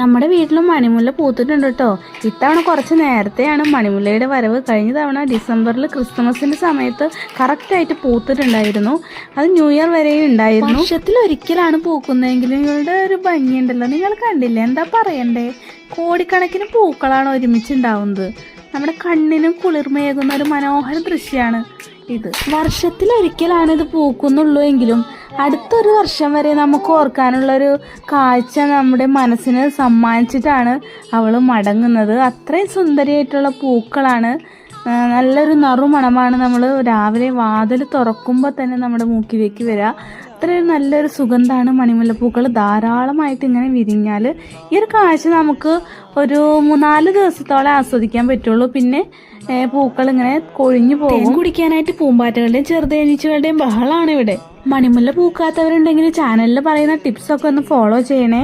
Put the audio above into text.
നമ്മുടെ വീട്ടിലും മണിമുല്ല പൂത്തിട്ടുണ്ട് കേട്ടോ. ഇത്തവണ കുറച്ച് നേരത്തെയാണ് മണിമുല്ലയുടെ വരവ് കഴിഞ്ഞ തവണ ഡിസംബറിൽ ക്രിസ്മസിന്റെ സമയത്ത് കറക്റ്റായിട്ട് പൂത്തിട്ടുണ്ടായിരുന്നു. അത് ന്യൂ ഇയർ വരെയും ഉണ്ടായിരുന്നു. വർഷത്തിൽ ഒരിക്കലാണ് പൂക്കുന്നതെങ്കിലും ഇവളുടെ ഒരു ഭംഗിയുണ്ടല്ലോ നിങ്ങൾ കണ്ടില്ലേ? എന്താ പറയണ്ടേ? കോടിക്കണക്കിന് പൂക്കളാണ് ഒരുമിച്ച് ഉണ്ടാവുന്നത് നമ്മുടെ കണ്ണിനും കുളിർമയേകുന്ന ഒരു മനോഹര ദൃശ്യമാണ് ഇത്. വർഷത്തിലൊരിക്കലാണ് ഇത് പൂക്കുന്നുള്ളൂ എങ്കിലും അടുത്തൊരു വർഷം വരെ നമുക്ക് ഓർക്കാനുള്ളൊരു കാഴ്ച നമ്മുടെ മനസ്സിന് സമ്മാനിച്ചിട്ടാണ് അവൾ മടങ്ങുന്നത്. അത്രയും സുന്ദരിയായിട്ടുള്ള പൂക്കളാണ്. നല്ലൊരു നറുമണമാണ് നമ്മൾ രാവിലെ വാതിൽ തുറക്കുമ്പോൾ തന്നെ നമ്മുടെ മൂക്കിലേക്ക് വരിക അത്രയും നല്ലൊരു സുഗന്ധമാണ് മണിമുല്ലപ്പൂക്കൾ ധാരാളമായിട്ട് ഇങ്ങനെ വിരിഞ്ഞാൽ ഈ ഒരു കാഴ്ച നമുക്ക് ഒരു മൂന്നാൽ ദിവസത്തോളം ആസ്വദിക്കാൻ പറ്റുള്ളൂ. പിന്നെ പൂക്കൾ ഇങ്ങനെ കൊഴിഞ്ഞു പോകും. കുടിക്കാനായിട്ട് പൂമ്പാറ്റകളുടെയും ചെറുതേനീച്ചകളുടെയും ബഹളമാണ് ഇവിടെ മണിമുല്ല പൂക്കാത്തവരുണ്ടെങ്കിൽ ചാനലിൽ പറയുന്ന ടിപ്സ് ഒക്കെ ഒന്ന് ഫോളോ ചെയ്യണേ.